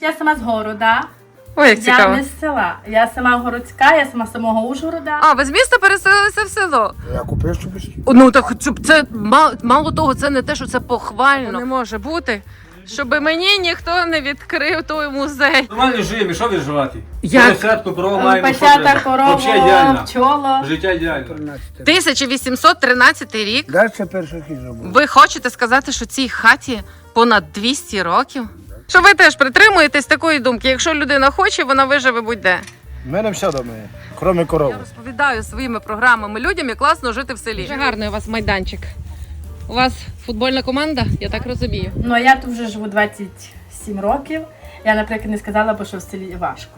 Я сама з города. Ой, як Я не з села. Я сама городська, я сама з самого Ужгорода. А, ви з міста переселилися в село? Я купив собі. Ну так це, це ма- мало того, це не те, що це похвально. Не може бути, щоб мені ніхто не відкрив той музей. Нормально живемо, що виживати? Як? Поросятку, корову маємо, Пасята, корова, пчола. Життя ідеально. 1813 рік. Це перша хижа була. Ви хочете сказати, що цій хаті понад 200 років? Що ви теж притримуєтесь такої думки? Якщо людина хоче, вона виживе будь-де. У мене все є, крім корови. Я розповідаю своїми програмами людям, як класно жити в селі. Дуже гарний у вас майданчик. У вас футбольна команда, я так розумію. Ну а я тут вже живу 27 років. Я, наприклад, не сказала б, що в селі важко.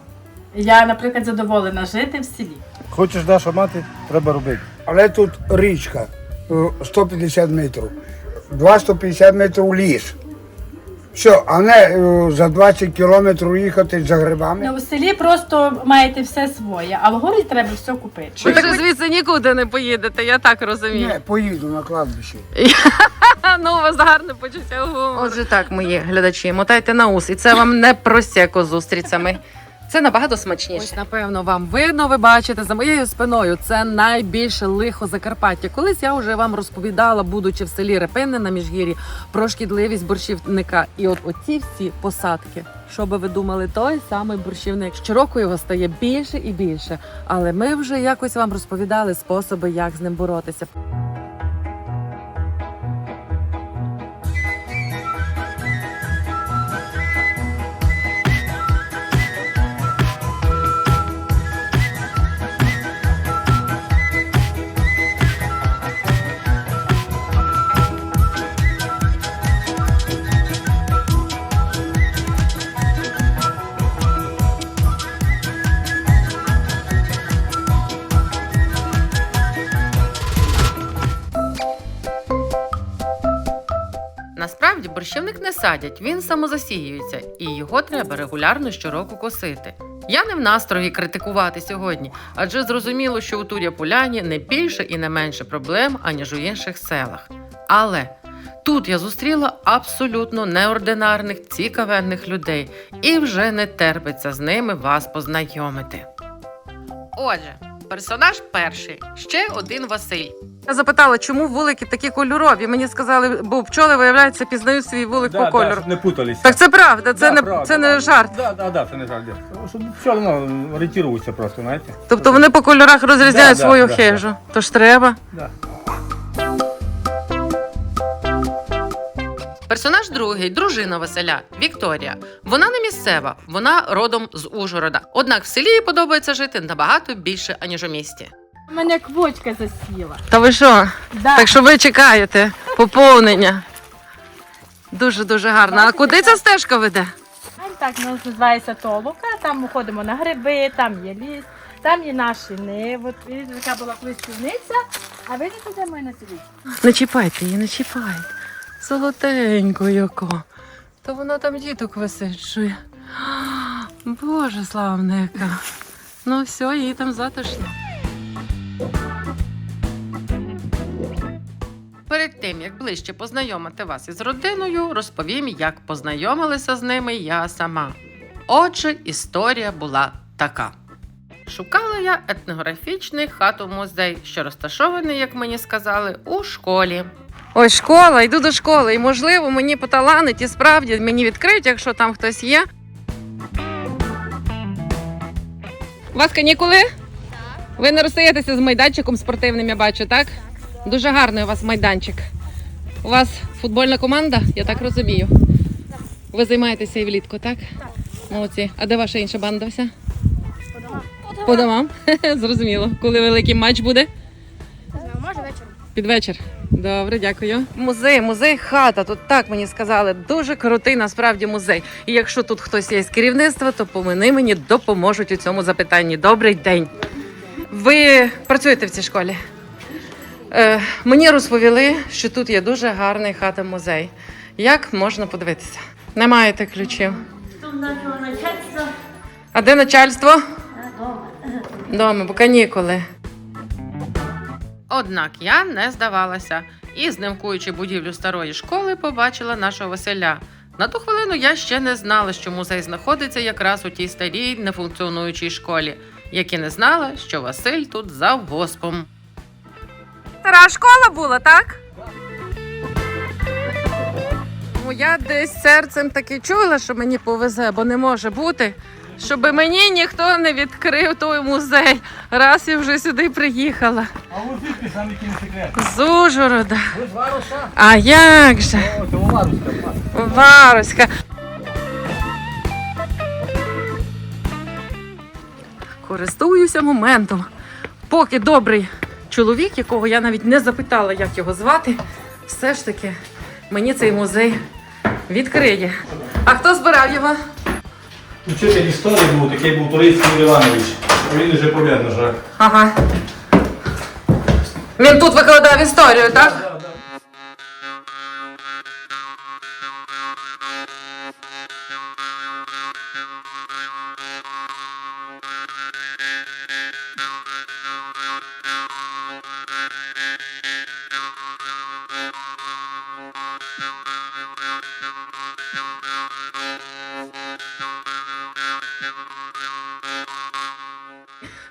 Я, наприклад, задоволена жити в селі. Хочеш нашу мати, треба робити. Але тут річка е, 150 метрів, 250 метрів ліс. Все, а не е, за 20 кілометрів їхати за грибами. Ну, в селі просто маєте все своє, а в горі треба все купити. Ви так звідси нікуди не поїдете, я так розумію. Не, поїду на кладбище. Ну, у вас гарне почуття гумору. Отже, так, мої глядачі, мотайте на ус, і це вам не просеко зустріцями. Це набагато смачніше. Ось, напевно, вам видно, ви бачите за моєю спиною. Це найбільше лихо Закарпаття. Колись я вже вам розповідала, будучи в селі Репинне на міжгір'ї, про шкідливість борщівника. І от оці всі посадки, що би ви думали, той самий борщівник. Щороку його стає більше і більше. Але ми вже якось вам розповідали способи, як з ним боротися. Борщівник не садять, він самозасіюється, і його треба регулярно щороку косити. Я не в настрої критикувати сьогодні, адже зрозуміло, що у Туря Поляні не більше і не менше проблем, аніж у інших селах. Але тут я зустріла абсолютно неординарних, цікавенних людей, і вже не терпиться з ними вас познайомити. Отже, персонаж перший ще один Василь. Я запитала, чому вулики такі кольорові. Мені сказали, бо пчоли, виявляється, пізнають свій вулик по кольору. щоб не путалися. Так це правда, це Да, не правда, це не да. жарт. Да, да, да, це не жарт. Щоб все одно орієнтуються просто, знаєте. Тобто вони по кольорах розрізняють Да, да, свою да, хижу. Тож треба. Да. Персонаж другий, дружина Василя Вікторія. Вона не місцева, вона родом з Ужгорода. Однак в селі їй подобається жити набагато більше, аніж у місті. У мене квочка засіла. Та ви що? Да. Так що ви чекаєте поповнення. Дуже дуже гарно. А куди ця стежка веде? Так у нас називається Толока. Там ми ходимо на гриби, там є ліс, там є наші ниви. Така була колись а видите, де ми на селі? Не чіпайте її, не чіпайте. Золотенько яко. То вона там діток висиджує. Боже славна яка. Ну все, їй там затишно. Перед тим, як ближче познайомити вас із родиною, розповім, як познайомилася з ними я сама. Отже, історія була така. Шукала я етнографічний хату-музей, що розташований, як мені сказали, у школі. Ой, школа, йду до школи, і можливо мені поталанить і справді мені відкриють, якщо там хтось є. У вас канікули? Ви не розстаєтеся з майданчиком спортивним, я бачу, так? Дуже гарний у вас майданчик. У вас футбольна команда, я так розумію. Ви займаєтеся і влітку, так? Так. Молодці. А де ваша інша банда вся? По домам. Зрозуміло. Коли великий матч буде? Може вечором. Під вечір. Добре, дякую. Музей, музей хата. Тут так мені сказали. Дуже крутий насправді музей. І якщо тут хтось є з керівництва, то помини мені допоможуть у цьому запитанні. Добрий день. Ви працюєте в цій школі? Е, мені розповіли, що тут є дуже гарний хата-музей. Як можна подивитися? Не маєте ключів. А де начальство? Дома, бо канікули. Однак я не здавалася і, знимкуючи будівлю старої школи, побачила нашого Василя. На ту хвилину я ще не знала, що музей знаходиться якраз у тій старій нефункціонуючій школі, як і не знала, що Василь тут завгоспом. Стара школа була, так? Ну, я десь серцем таки чула, що мені повезе, бо не може бути, щоб мені ніхто не відкрив той музей. Раз я вже сюди приїхала. А ось звідки сам який секрет? З Ужгорода. Ви з Варуша? А як же? О, це Варуська. Варуська. Користуюся моментом. Поки добрий чоловік, якого я навіть не запитала, як його звати, все ж таки мені цей музей відкриє. А хто збирав його? Учитель історії був, такий був Турицький Юрій Іванович. Він вже помер, на жаль. Ага. Він тут викладав історію, так?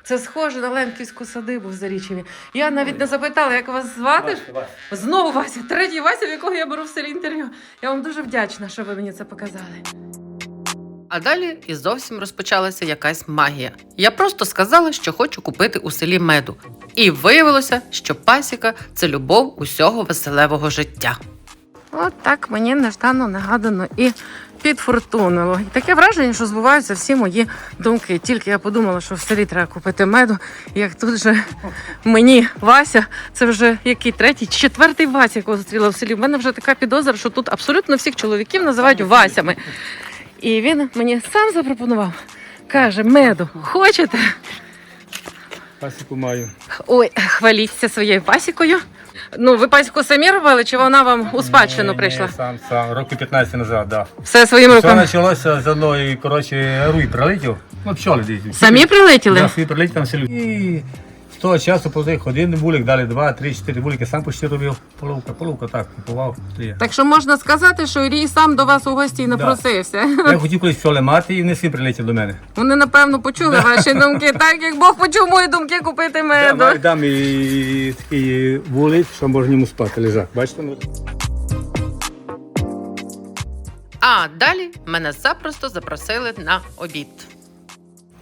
Це схоже на Лемківську садибу в Зарічеві. Я навіть не запитала, як вас звати. Знову Вася, третій Вася, в якого я беру в селі інтерв'ю. Я вам дуже вдячна, що ви мені це показали. А далі і зовсім розпочалася якась магія. Я просто сказала, що хочу купити у селі меду. І виявилося, що пасіка це любов усього веселевого життя. От так мені неждано нагадано і підфортунило. І таке враження, що збуваються всі мої думки. Тільки я подумала, що в селі треба купити меду. Як тут же мені Вася, це вже який третій, четвертий Вася, якого зустріла в селі. У мене вже така підозра, що тут абсолютно всіх чоловіків називають Васями. І він мені сам запропонував. Каже, меду, хочете? Пасіку маю. Ой, хваліться своєю пасікою. Ну, ви пасіку самі робили, чи вона вам у спадщину Ні, прийшла? Ні, сам, сам. Роки 15 назад, да. Все своїм Все руками. почалося з одної, коротше, руй прилетів. Ну, пчоли десь. Самі прилетіли? Да, свої прилетів там селю. І з того часу позих один вулик, далі два, три, чотири вулики, сам почти робив. Половка, половка, так, купував. є. Так що можна сказати, що Ірій сам до вас у гості напросився. Я хотів колись пчоли мати, і не всі прилетів до мене. Вони напевно почули ваші думки, так як Бог почув мої думки купити меду. маю дам і такий вулик, що можна в ньому спати, лежак. Бачите? А далі мене запросто запросили на обід.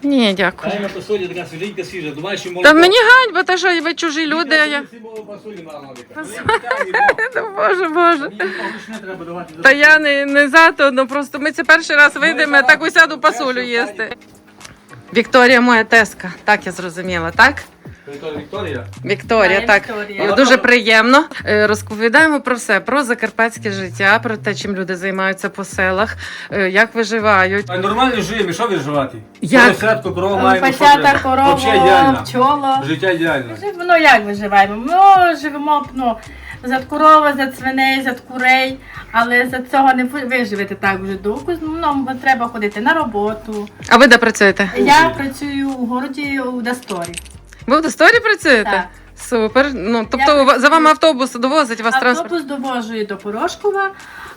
Ні, дякую. на посолі така свіженька свіжа, думаєш, що Та мені ганьба, та що ви чужі люди, а я. Та Боже, Боже. Та я не, не за то, ну просто ми це перший раз вийдемо, я так усяду пасулю їсти. Вікторія моя теска, так я зрозуміла, так? Вікторія. Вікторія, Так. Вікторія. Дуже приємно. Е, Розповідаємо про все: про закарпатське життя, про те, чим люди займаються по селах, е, як виживають. А нормально живемо, що виживати? Як? Поросятку, корову маємо. Пасята, корова, пчола. Життя ідеально. Ну як виживаємо? Ми живемо ну, за корова, за свиней, за курей, але за цього не ви- виживете так вже довго. Ну, треба ходити на роботу. А ви де працюєте? Я працюю у городі у Дасторі. Ви в Досторі працюєте? Так. Супер. Ну тобто Я ва- за вами автобус довозить вас транспорт. Автобус довожує до Порошкова.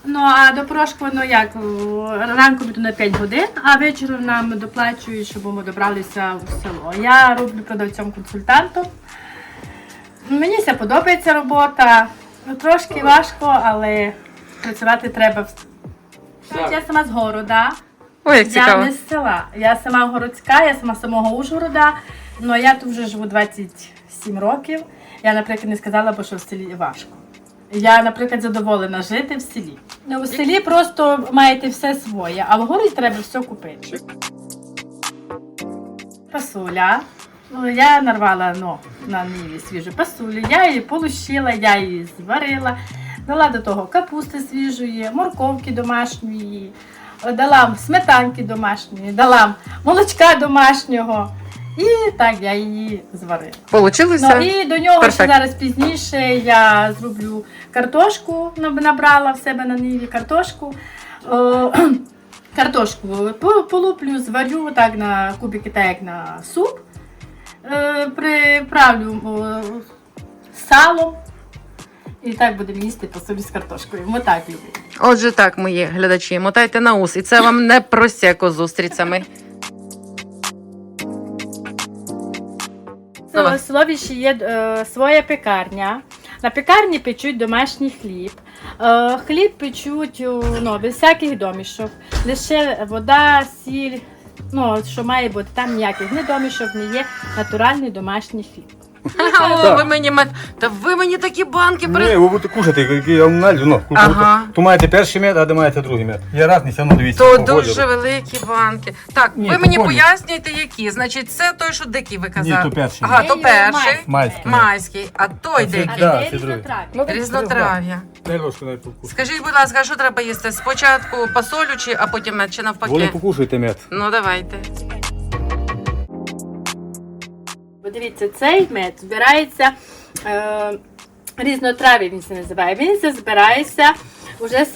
Ну а до Порошкова, ну як о, ранку йду на 5 годин, а вечором нам доплачують, щоб ми добралися в село. Я роблю продавцем консультантом. Мені все подобається робота. Ну, Трошки важко, але працювати треба. Так, Я сама з города. Ой, як Я цікаво. не з села. Я сама городська, я сама з самого Ужгорода. Ну а я тут вже живу 27 років. Я, наприклад, не сказала б, що в селі важко. Я, наприклад, задоволена жити в селі. Ну, в селі просто маєте все своє, а в городі треба все купити. Пасуля. Ну, я нарвала ну, на ниві свіжу пасулю, я її полущила, я її зварила, дала до того капусти свіжої, морковки домашньої, дала сметанки домашньої, дала молочка домашнього. І так я її зварила. Получилося? Ну і до нього Перфект. ще зараз пізніше я зроблю картошку, набрала в себе на ниві картошку. О, картошку полуплю, зварю так на кубики, так як на суп. Е, Приправлю о, салом І так будемо їсти по собі з картошкою. Ми так любимо. Отже, так, мої глядачі, мотайте на ус, і це вам не просеко з устрицями. Давай. Словіші є е, своя пекарня. На пекарні печуть домашній хліб. Е, хліб печуть о, ну, без всяких домішок. Лише вода, сіль, ну, що має бути, там ніяких ні домішок, не є натуральний домашній хліб. О, ви мені мед... Та ви мені такі банки при... Ні, ви будете кушати, які я вам налью, ну, Ага. то маєте перший мед, а де маєте другий мед. Є різні, все одно дивіться. То по дуже кольору. великі банки. Так, Ні, ви мені по пояснюєте, які. Значить, це той, що дикий ви казали. Ні, то перший. Ага, то перший. майський. Майський. А той це дикий. А де різнотрав'я? Різнотрав'я. Дай ложку дай покушати. Скажіть, будь ласка, що треба їсти? Спочатку посолю чи, а потім мед, чи Вони навпаки? покушайте мед. Ну, давайте. Дивіться, цей мед збирається е, різнотрав'я, він це називає. Він це збирається вже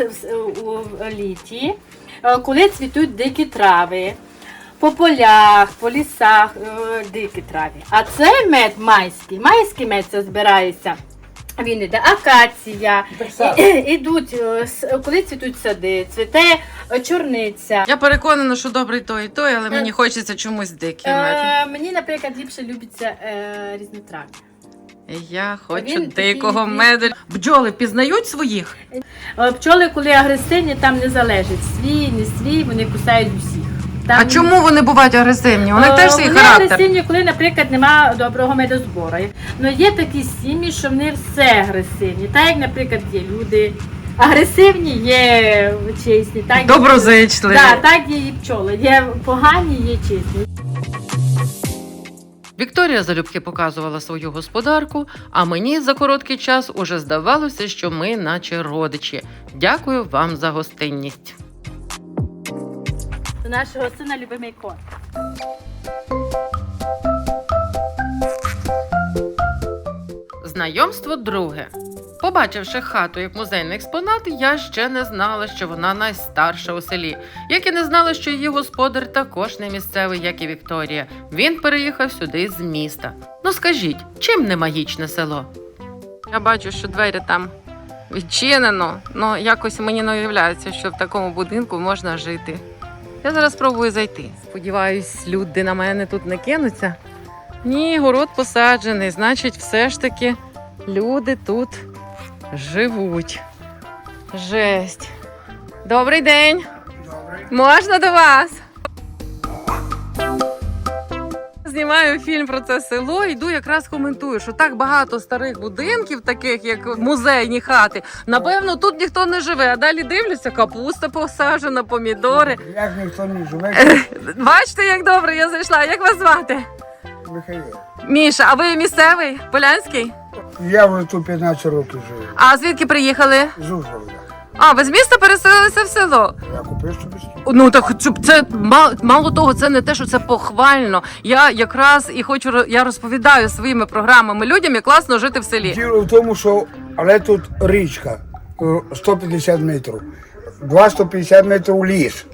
у літі, е, коли цвітуть дикі трави. По полях, по лісах, е, дикі трави. А цей мед майський, майський мед це збирається. Він іде акація, ідуть, е, коли цвітуть сади, цвіте чорниця. Я переконана, що добрий той і той, але мені хочеться чомусь дикий. Е, мені, наприклад, ліпше любиться е, різнотрав'я. Я хочу Він дикого меду. Бджоли пізнають своїх? Е, Пчоли, коли агресивні, там не залежить свій, не свій, вони кусають усіх. Там А чому вони бувають агресивні? У них Е, теж свій вони характер. агресивні, коли, наприклад, немає доброго медозбору. Ну є такі сім'ї, що вони все агресивні. Так як, наприклад, є люди агресивні, є чесні. Так, є- Доброзичливі. Да, так є і пчоли. Є погані, є чесні. Вікторія залюбки показувала свою господарку, а мені за короткий час уже здавалося, що ми наче родичі. Дякую вам за гостинність. До нашого сина любимий кот. Знайомство друге. Побачивши хату як музейний експонат, я ще не знала, що вона найстарша у селі, як і не знала, що її господар також не місцевий, як і Вікторія. Він переїхав сюди з міста. Ну скажіть, чим не магічне село? Я бачу, що двері там відчинено, але якось мені не уявляється, що в такому будинку можна жити. Я зараз спробую зайти. Сподіваюсь, люди на мене тут не кинуться. Ні, город посаджений, значить, все ж таки люди тут живуть. Жесть. Добрий день. Можна до вас? Знімаю фільм про це село, йду якраз коментую, що так багато старих будинків, таких як музейні хати. Напевно, тут ніхто не живе. А далі дивлюся, капуста посаджена, помідори. Як ніхто не живе, Бачите, як добре я зайшла. Як вас звати? Михайло. Міша, а ви місцевий? Полянський? Я вже тут 15 років живу. А звідки приїхали? З Ужгорода. А, ви з міста переселилися в село? Я купив собі стіл. Ну так щоб це мало, мало того, це не те, що це похвально. Я якраз і хочу ро- я розповідаю своїми програмами людям, як класно жити в селі. Діло в тому, що але тут річка е, 150 метрів. 250 метрів ліс.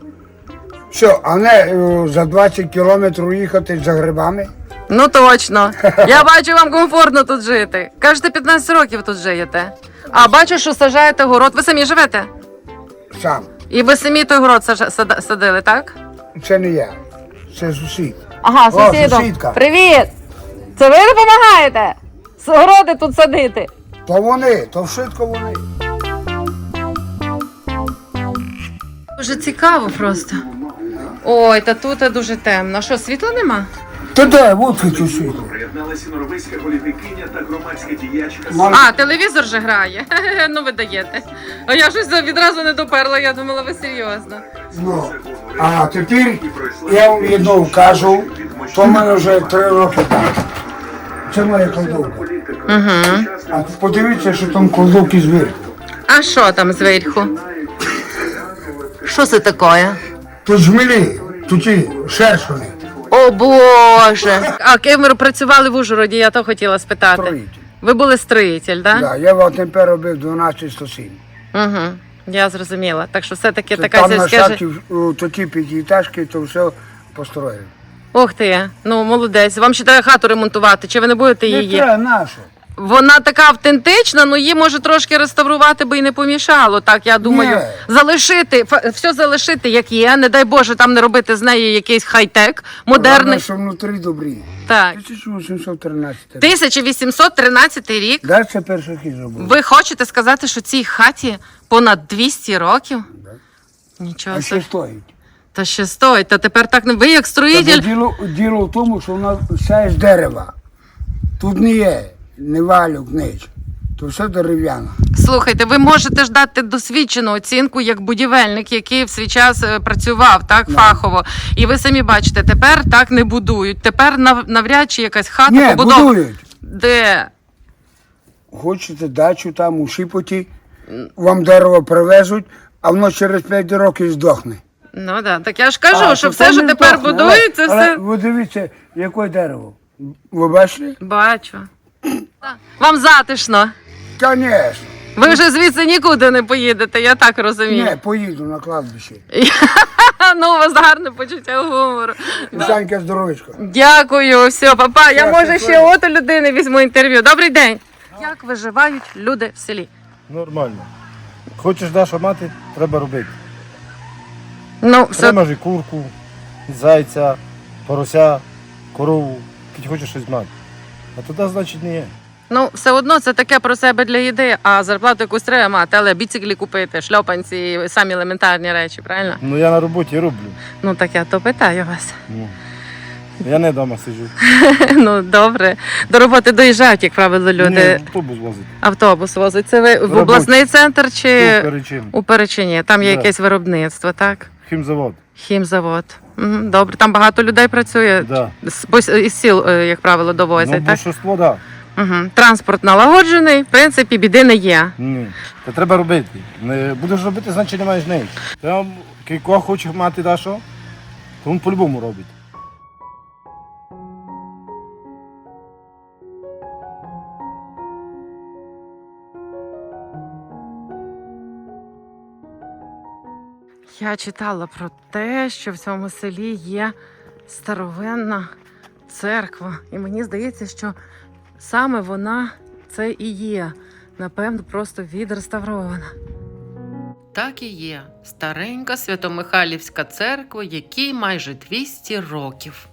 Все, а не е, за 20 кілометрів їхати за грибами. Ну точно. Я бачу, вам комфортно тут жити. Кажете, 15 років тут живете. А бачу, що сажаєте город. Ви самі живете? Сам. І ви самі той город сада- садили, так? Це не я. Це сусід. Ага, О, сусідом. сусідка. Привіт! Це ви допомагаєте? Городи тут садити. То вони, то швидко вони. Дуже цікаво просто. Ой, та тут дуже темно. Що, світла нема? Та де, от хочу світло. Приєдналася норвезька політикиня та громадська діячка А, телевізор же грає. Ну, ви даєте. А я щось відразу не доперла, я думала, ви серйозно. Ну, а тепер я вам одну кажу, то в мене вже три роки так. Це моя кладовка. Угу. А подивіться, що там кладовки зверху. А що там зверху? Що це таке? Тут жмелі, тут і шершуни. О Боже! А ким ви працювали в Ужгороді, я то хотіла спитати. Строїтель. Ви були строїтель, так? Да, я в тепер робив 12 107. Угу. Я зрозуміла. Так що все-таки Це така Там на сільська... жи- шаті в- такі п'ятиэтажки, то все построїв. Ох ти, ну молодець. Вам ще треба хату ремонтувати, чи ви не будете Не її? треба нашу. Вона така автентична, ну її може трошки реставрувати би і не помішало. Так, я думаю, Ні. залишити, все залишити як є. Не дай Боже, там не робити з неї якийсь хай-тек, модерний. що внутрі добрі. Так. 1813. 1813 рік. Да, це хижа була. Ви хочете сказати, що цій хаті понад 200 років? Нічого А ще стоїть. Та ще стоїть. Та тепер так не ви як Та строїтель. Діло, діло в тому, що вона вся з дерева. Тут не є, не валюк, ніч. То все дерев'яна. Слухайте, ви можете ж дати досвідчену оцінку як будівельник, який в свій час е, працював так фахово. І ви самі бачите, тепер так не будують. Тепер нав- навряд чи якась хата Ні, побудована. будують. Де? Хочете дачу там у Шіпоті, вам дерево привезуть, а воно через 5 років здохне. Ну да, так я ж кажу, А, що то все, що не тепер здохне, будується, але, все. Але ви дивіться, яке дерево. Ви бачите? Бачу. Вам затишно. Звісно. Ви вже звідси нікуди не поїдете, я так розумію. Ні, поїду на кладбище. ну, у вас гарне почуття гумору. Санька здоровечко. Дякую, все, папа. Я може ще от у людини візьму інтерв'ю. Добрий день. Як виживають люди в селі? Нормально. Хочеш Даша мати, треба робити. Ну, все Треба ж і курку, і зайця, порося, корову, якщо хочеш щось мати. А туди, значить, не є. Ну, все одно це таке про себе для їди, а зарплату якусь треба мати, але біциклі купити, шльопанці, самі елементарні речі, правильно? Ну я на роботі роблю. Ну так я то питаю вас. Ну, я не вдома сиджу. ну добре. До роботи доїжджають, як правило, люди. Ні, автобус возить. Автобус возить. Це ви в Робочий. обласний центр чи перечин. у Перечині? Там є Да. якесь виробництво, так? Хімзавод. Хімзавод. Мгм, Добре, там багато людей працює. Да. З- пос- Із сіл, е, як правило, Ну, довозять, так? більшинство, так. Да. Угу. Транспорт налагоджений, в принципі, біди не є. Ні. Та треба робити. Не будеш робити, значить не маєш неї. Там кілько хоче мати Дашо, то він по-любому робить. Я читала про те, що в цьому селі є старовинна церква. І мені здається, що саме вона це і є. Напевно, просто відреставрована. Так і є. Старенька Свято-Михайлівська церква, якій майже 200 років.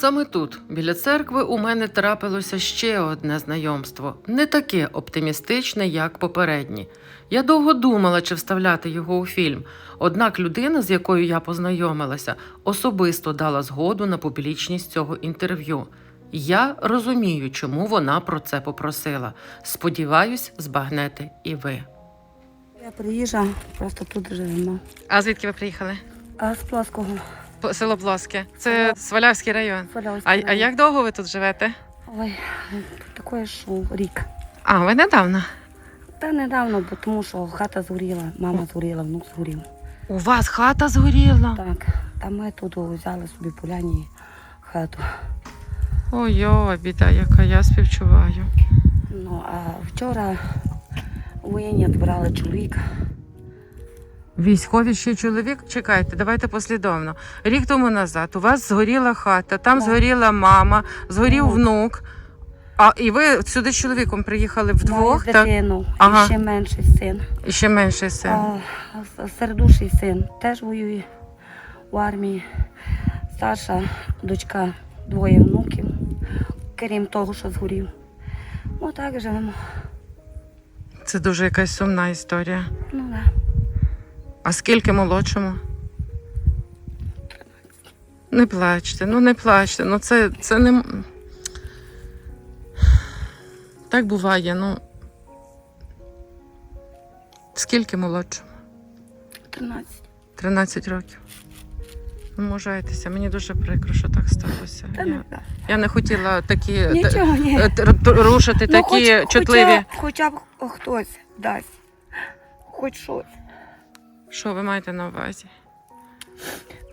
Саме тут, біля церкви, у мене трапилося ще одне знайомство, не таке оптимістичне, як попередні. Я довго думала, чи вставляти його у фільм. Однак людина, з якою я познайомилася, особисто дала згоду на публічність цього інтерв'ю. Я розумію, чому вона про це попросила. Сподіваюсь, збагнете і ви. Я приїжджа, просто тут живемо. А звідки ви приїхали? А з Плоского. Село Плоске. Це Свалявський район. Солявського А, а як довго ви тут живете? Ой, таке ж рік. А, ви недавно. Та недавно, бо тому що хата згоріла, мама згоріла, внук згорів. У вас хата згоріла. Так, та ми тут взяли собі поляні хату. Ой-ой, біда, яка я співчуваю. Ну, а вчора воєнні відбирали чоловіка. Військові ще чоловік. Чекайте, давайте послідовно. Рік тому назад у вас згоріла хата, там згоріла мама, згорів внук. А і ви сюди з чоловіком приїхали вдвох, Маю так? дитину, Ага. і ще менший син. І ще менший син. А, с- середуший син теж воює в армії. Старша дочка, двоє внуків, крім того, що згорів. Ну так живемо. Це дуже якась сумна історія. Ну да. А скільки молодшому? Не плачте, ну не плачте. Ну це, це не. Так буває, ну. Скільки молодшому? 13. 13 років. Ну, мені дуже прикро, що так сталося. Та Я, не я не хотіла такі Нічого, ні. е, рушити Ну, такі хоч- чутливі. Хоча, хоча б хтось дасть. Хоч щось. Що ви маєте на увазі?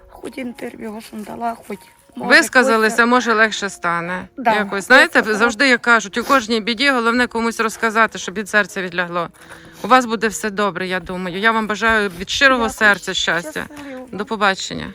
Хоч інтерв'ю, дала, хоч. може, Висказалися, хтось- може легше стане. Да, Якось знаєте, висказала. завжди як кажуть, у кожній біді головне комусь розказати, щоб від серця відлягло. У вас буде все добре, я думаю. Я вам бажаю від щирого Дякую. серця щастя. Щасливо. До побачення.